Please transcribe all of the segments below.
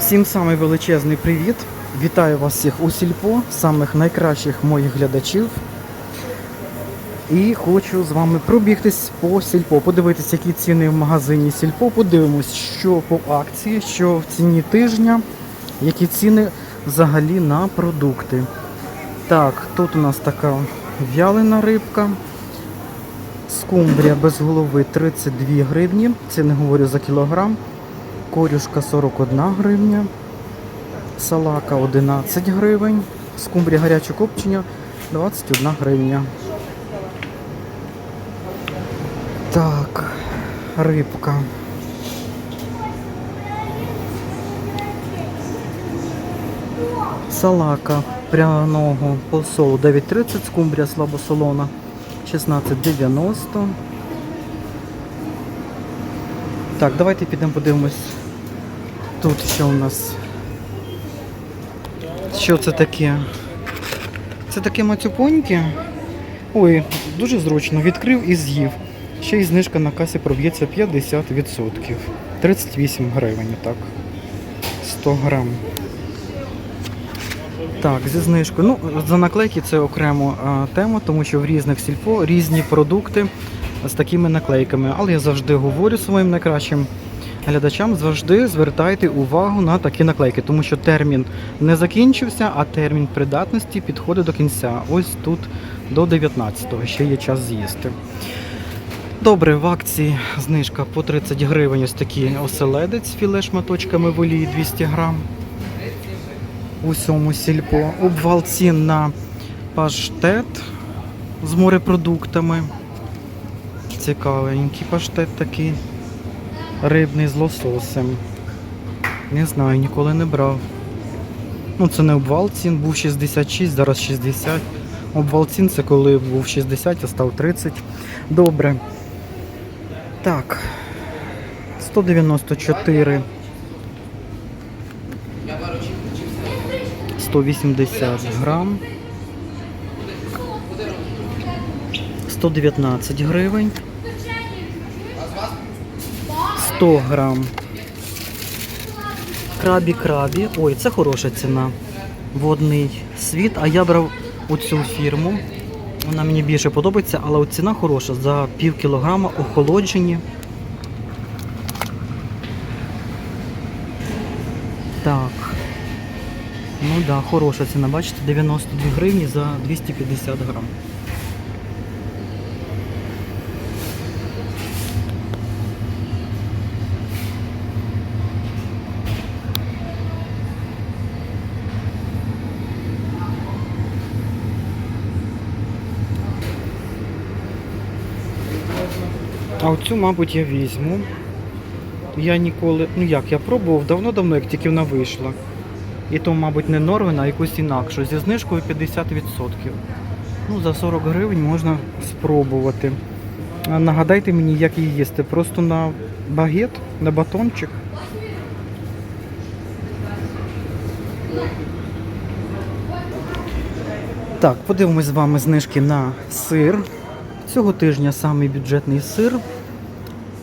Всім самий величезний привіт. Вітаю вас всіх у Сільпо, самих найкращих моїх глядачів. І хочу з вами пробігтись по Сільпо, подивитись, які ціни в магазині Сільпо. Подивимось, що по акції, що в ціні тижня, які ціни взагалі на продукти. Так, тут у нас така вялена рибка. Скумбрія без голови 32 гривні. Це не говорю за кілограм. Корюшка 41 гривня. Салака 11 гривень. Скумбрія гаряче копчення 21 гривня. Так, рибка. Салака пряного посолу 9,30, скумбрія слабосолона 16,90. Так, давайте підемо подивимось. Тут що у нас. Що це таке? Це таке мацюпоньке. Ой, дуже зручно. Відкрив і з'їв. Ще й знижка на касі проб'ється 50%. 38 гривень, так. 100 грам. Так, зі знижкою. Ну, за наклейки це окрема тема, тому що в різних сільпо різні продукти з такими наклейками. Але я завжди говорю своїм найкращим глядачам, завжди звертайте увагу на такі наклейки, тому що термін не закінчився, а термін придатності підходить до кінця. Ось тут до 19-го ще є час з'їсти. Добре, в акції знижка по 30 гривень. Ось такий оселедець філе шматочками в олії 200 грам. У всьому сільпо. Обвал цін на паштет з морепродуктами. Цікавенький паштет такий. Рибний з лососем. Не знаю, ніколи не брав. Ну, це не обвал цін, був 66, зараз 60. Обвал цін це коли був 60, а став 30. Добре. Так. 194. 180 грам. 119 гривень. 100 грам. Крабі крабі. Ой, це хороша ціна. Водний світ. А я брав оцю фірму. Вона мені більше подобається, але ціна хороша. За пів кілограма охолоджені. Так. Ну так, да, хороша ціна, бачите, 92 гривні за 250 грам. А оцю, мабуть, я візьму. Я ніколи, ну як, я пробував давно-давно, як тільки вона вийшла. І то, мабуть, не Норвен, а якусь інакшу. Зі знижкою 50%. Ну, за 40 гривень можна спробувати. Нагадайте мені, як її їсти. Просто на багет, на батончик. Так, подивимось з вами знижки на сир. Цього тижня самий бюджетний сир.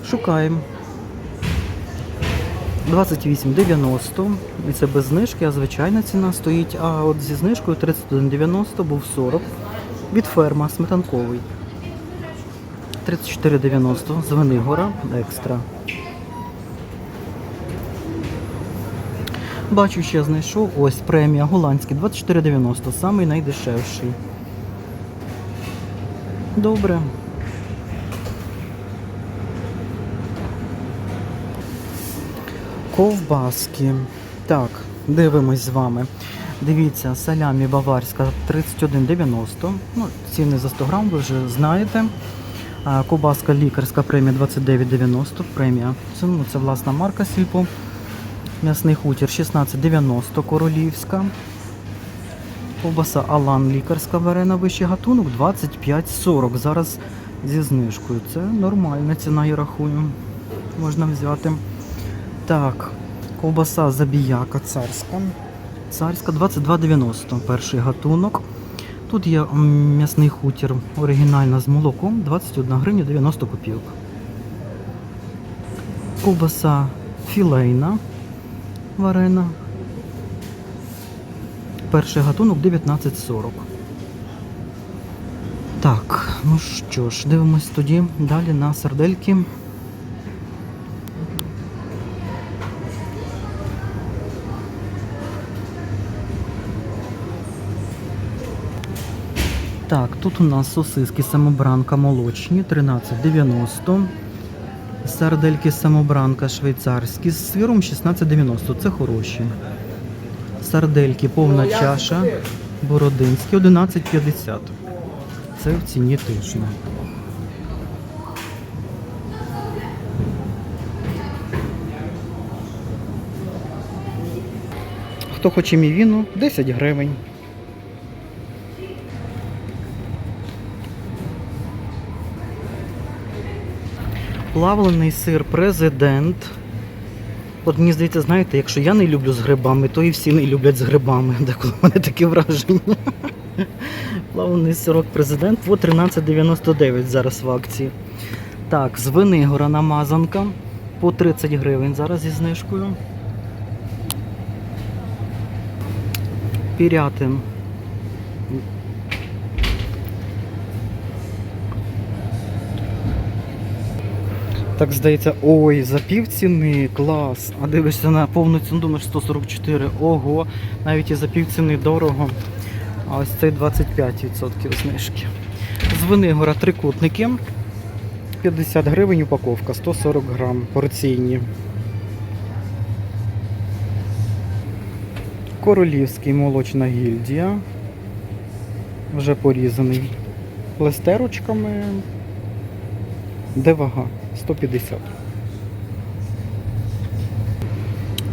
Шукаємо. 28,90 і це без знижки, а звичайна ціна стоїть. А от зі знижкою 31,90 був 40 від ферма сметанковий. 34,90 з Венигора екстра. Бачу, ще знайшов. Ось премія голландський 24,90, самий найдешевший. Добре. Ковбаски. Так, дивимось з вами. Дивіться, салямі баварська 31,90. Ну, ціни за 100 грам ви вже знаєте. Ковбаска лікарська премія 29,90. Премія. Це, ну, це власна марка Сільпо. М'ясний хутір 16,90 королівська. Ковбаса Алан лікарська варена вищий гатунок 25,40. Зараз зі знижкою. Це нормальна ціна, я рахую. Можна взяти. Так, ковбаса забіяка царська. Царська 22,90 перший гатунок. Тут є м'ясний хутір оригінальна з молоком 21 гривня 90 копійок. Ковбаса філейна варена. Перший гатунок 19,40. Так, ну що ж, дивимось тоді далі на сардельки. Так, тут у нас сосиски самобранка молочні 13,90. Сардельки самобранка швейцарські з сиром 16,90. Це хороші. Сардельки повна чаша. Бородинські 11,50. Це в ціні точно. Хто хоче мівіну, 10 гривень. Плавлений сир президент. От мені здається, знаєте, якщо я не люблю з грибами, то і всі не люблять з грибами. Деколи в мене таке враження. Плавлений сирок президент по 13,99 зараз в акції. Так, з Венигора намазанка по 30 гривень зараз зі знижкою. Пірятин. Так здається, ой, за пів ціни, клас. А дивишся на повну ціну, думаєш 144. Ого, навіть і за пів ціни дорого. А ось цей 25% знижки. З Венигора трикутники. 50 гривень упаковка, 140 грам порційні. Королівський молочна гільдія. Вже порізаний плестерочками. Де вага? 150.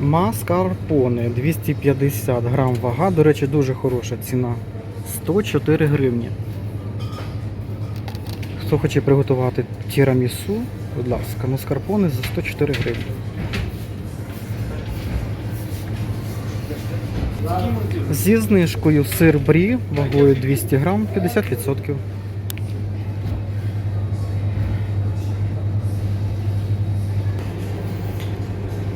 Маскарпоне 250 грам вага. До речі, дуже хороша ціна. 104 гривні. Хто хоче приготувати тірамісу, будь ласка, маскарпоне за 104 гривні. Зі знижкою сир брі вагою 200 грам 50%.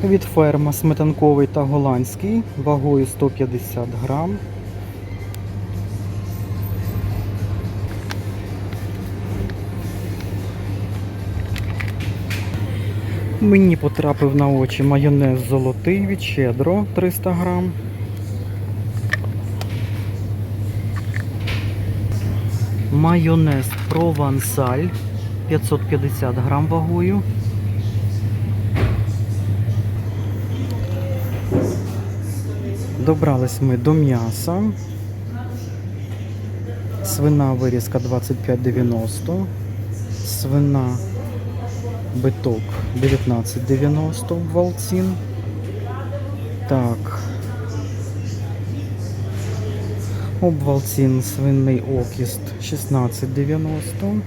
Від ферма сметанковий та голландський вагою 150 грам. Мені потрапив на очі майонез золотий від щедро 300 грам. Майонез провансаль 550 грам вагою. Добрались ми до м'яса. Свина вирізка 25,90. Свина биток 19,90 в Валцін. Так. Обвалцін свиний окіст 16,90.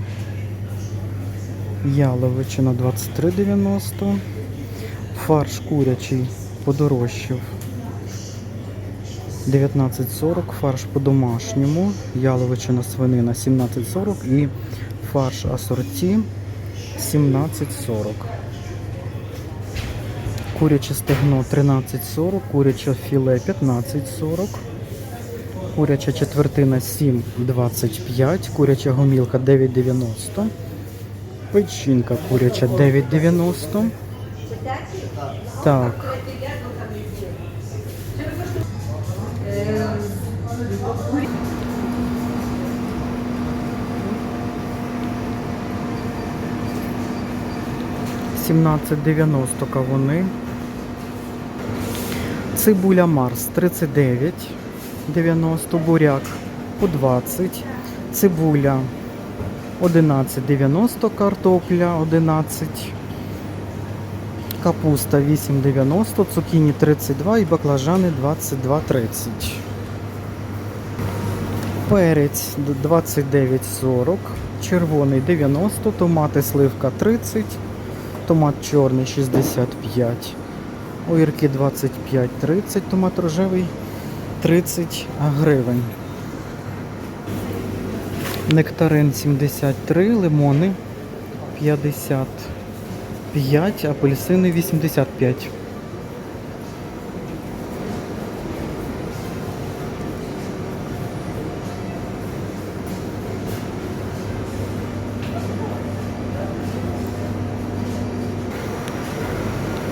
Яловичина 23,90. Фарш курячий подорожчав 19,40, фарш по-домашньому, яловичина свинина 17,40 і фарш асорті 17,40. Куряче стегно 13,40, куряче філе 15,40. Куряча четвертина 7,25, куряча гомілка 9,90. Печінка куряча 9,90. Так. Сімнадцять дев'яносто кавуни. Цибуля Марс 39,90, буряк по 20, цибуля 11,90, картопля 11, капуста 8,90, цукіні 32 і баклажани 22,30. Перець 29,40, червоний 90, томати сливка 30, томат чорний 65. Огірки 25-30, томат рожевий 30 гривень. Нектарин 73, лимони 55, апельсини 85.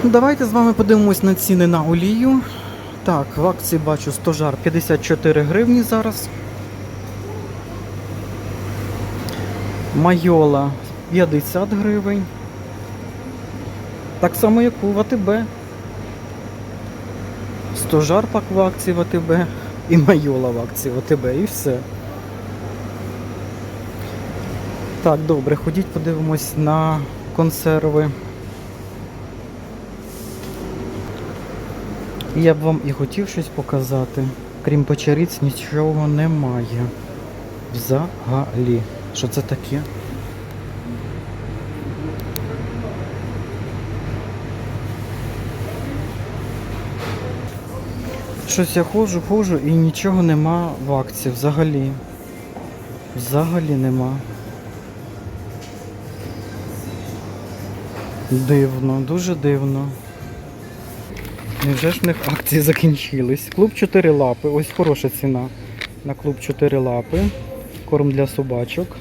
Давайте з вами подивимось на ціни на олію. Так, в акції бачу стожар 54 гривні зараз. Майола 50 гривень. Так само, як у ВТБ. Стожар пак в акції ВТБ і майола в акції ВТБ і все. Так, добре, ходіть подивимось на консерви. Я б вам і хотів щось показати. Крім печериць, нічого немає. Взагалі. Що це таке? Щось я ходжу, ходжу і нічого нема в акції взагалі. Взагалі нема. Дивно, дуже дивно. Невже ж в них акції закінчились? Клуб 4 лапи. Ось хороша ціна на клуб 4 лапи. Корм для собачок.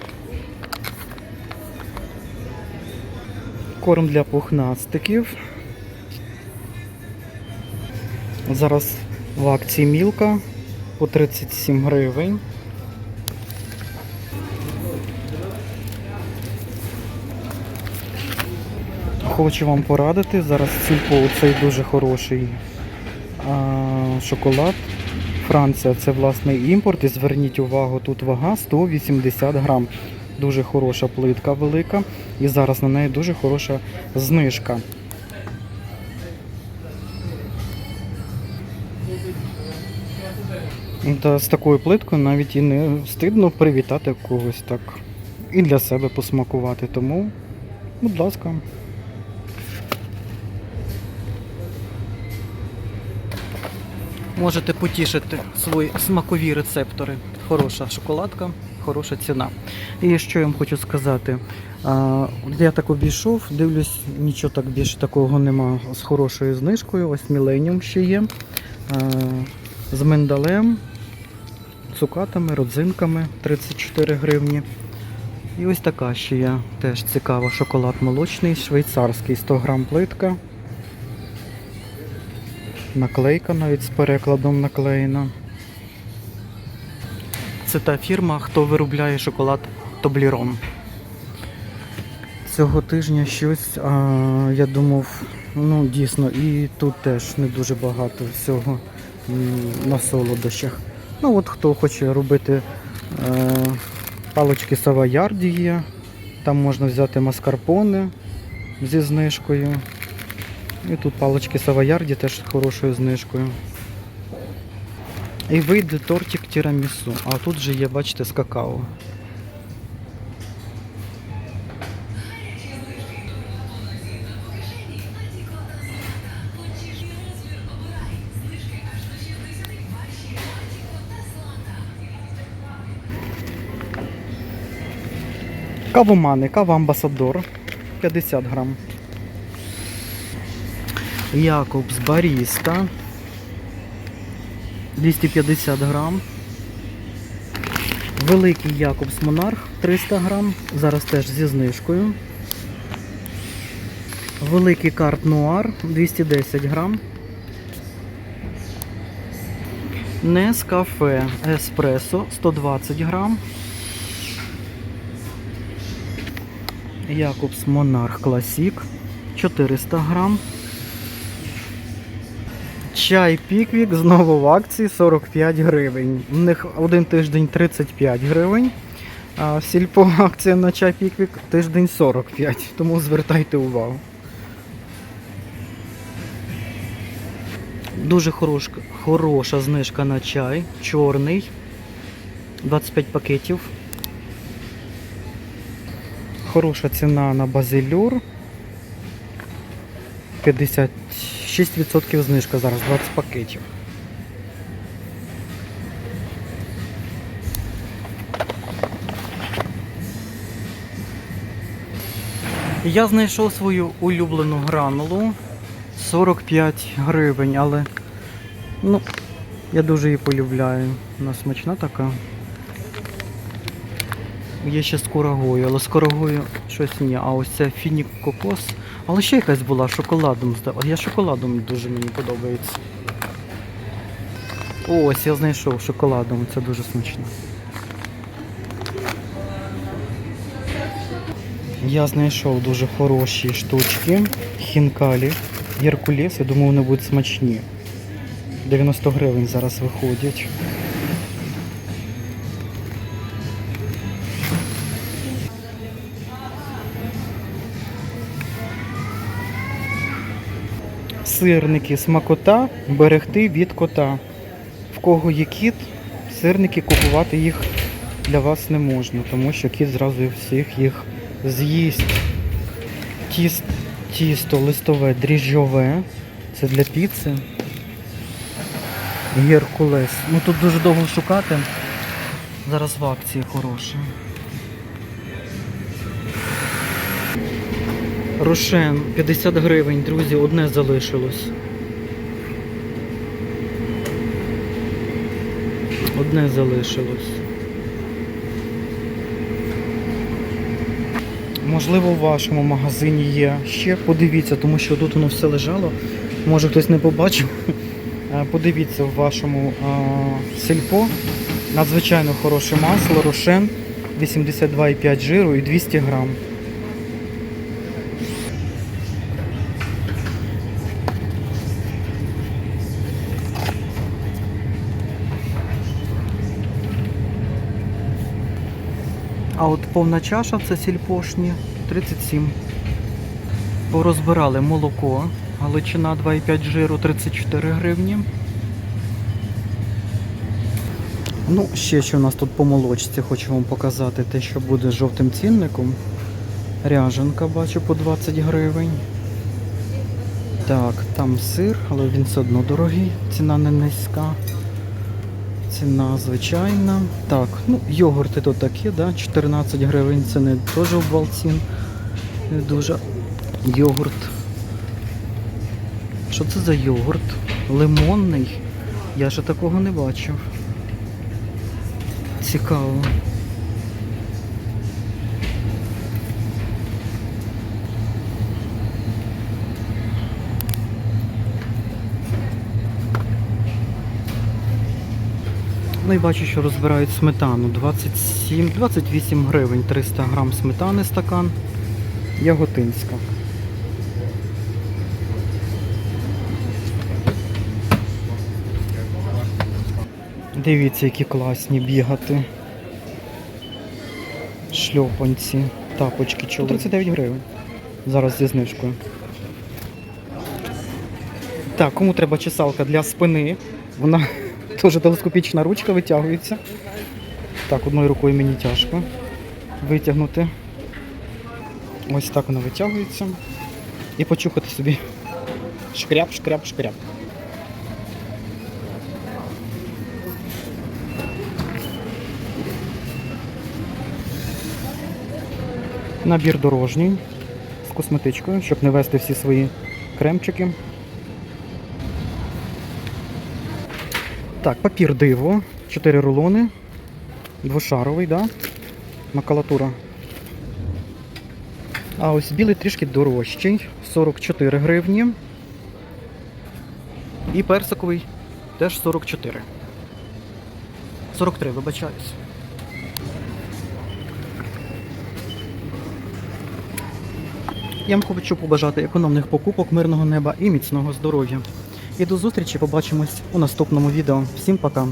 Корм для пухнастиків. Зараз в акції мілка по 37 гривень. Хочу вам порадити. Зараз сільпо цей дуже хороший а, шоколад. Франція це власний імпорт. І зверніть увагу, тут вага 180 грам. Дуже хороша плитка велика. І зараз на неї дуже хороша знижка. Та з такою плиткою навіть і не стидно привітати когось так. І для себе посмакувати. Тому, будь ласка. Можете потішити свої смакові рецептори. Хороша шоколадка, хороша ціна. І що я вам хочу сказати? Я так обійшов, дивлюсь, нічого так більше такого нема з хорошою знижкою. Ось Міленіум ще є. З миндалем, цукатами, родзинками 34 гривні. І ось така ще є теж цікава шоколад молочний, швейцарський 100 грам плитка. Наклейка навіть з перекладом наклеєна. Це та фірма, хто виробляє шоколад Тоблірон. Цього тижня щось, а, я думав, ну дійсно, і тут теж не дуже багато всього на солодощах. Ну от хто хоче робити е, палички Савоярді є, там можна взяти маскарпоне зі знижкою. І тут палички Савоярді теж з хорошою знижкою. І вийде тортик тірамісу. А тут же є, бачите, з какао. Кавомани, кава амбасадор 50 грам. Якобс Баріста 250 грам. Великий Якобс Монарх 300 грам. Зараз теж зі знижкою. Великий карт Нуар 210 грам. Нескафе Еспресо 120 грам. Якобс Монарх Класік 400 грам. Чай Піквік знову в акції 45 гривень. У них один тиждень 35 гривень. А сільпо акція на чай Піквік тиждень 45, тому звертайте увагу. Дуже хорош, хороша знижка на чай. Чорний. 25 пакетів. Хороша ціна на базилюр. 56% знижка зараз, 20 пакетів. Я знайшов свою улюблену гранулу 45 гривень, але ну, я дуже її полюбляю. Вона смачна така. Є ще з курагою, але з курагою щось ні. А ось це фінік кокос Але ще якась була шоколадом. я шоколадом дуже мені подобається. Ось, я знайшов шоколадом, це дуже смачно. Я знайшов дуже хороші штучки, хінкалі, геркулес, я думаю, вони будуть смачні. 90 гривень зараз виходять. Сирники смакота берегти від кота. В кого є кіт, сирники купувати їх для вас не можна, тому що кіт зразу всіх їх з'їсть. Тіс, тісто листове дріжджове. Це для піци. Геркулес. Ну тут дуже довго шукати. Зараз в акції хороше. Рошен 50 гривень, друзі, одне залишилось. Одне залишилось. Можливо, в вашому магазині є ще. Подивіться, тому що тут воно все лежало. Може хтось не побачив. Е, Подивіться в вашому а, сільпо. Надзвичайно хороше масло, рошен 82,5 жиру і 200 грам. От повна чаша це сільпошні 37. Порозбирали молоко, галичина 2,5 жиру 34 гривні. Ну, ще що у нас тут по молочці, хочу вам показати те, що буде з жовтим цінником. Ряженка бачу по 20 гривень. Так, там сир, але він все одно дорогий, ціна не низька. Ціна звичайна. Так, ну йогурти то такі, да? 14 гривень, це не теж обвалцін. Не дуже. Йогурт. Що це за йогурт? Лимонний. Я ще такого не бачив. Цікаво. Ну і бачу, що розбирають сметану. 27, 28 гривень 300 грам сметани стакан. Яготинська. Дивіться, які класні бігати. Шльопанці, тапочки, чоло. 39 гривень. Зараз зі знижкою. Так, кому треба чесалка для спини? Вона теж телескопічна ручка витягується. Так, одною рукою мені тяжко витягнути. Ось так вона витягується. І почухати собі. Шкряп, шкряп, шкряп. Набір дорожній з косметичкою, щоб не вести всі свої кремчики. Так, папір диво, 4 рулони, двошаровий, да? макулатура. А ось білий трішки дорожчий, 44 гривні. І персиковий теж 44. 43, вибачаюсь. Я вам хочу побажати економних покупок, мирного неба і міцного здоров'я. І до зустрічі побачимось у наступному відео. Всім пока!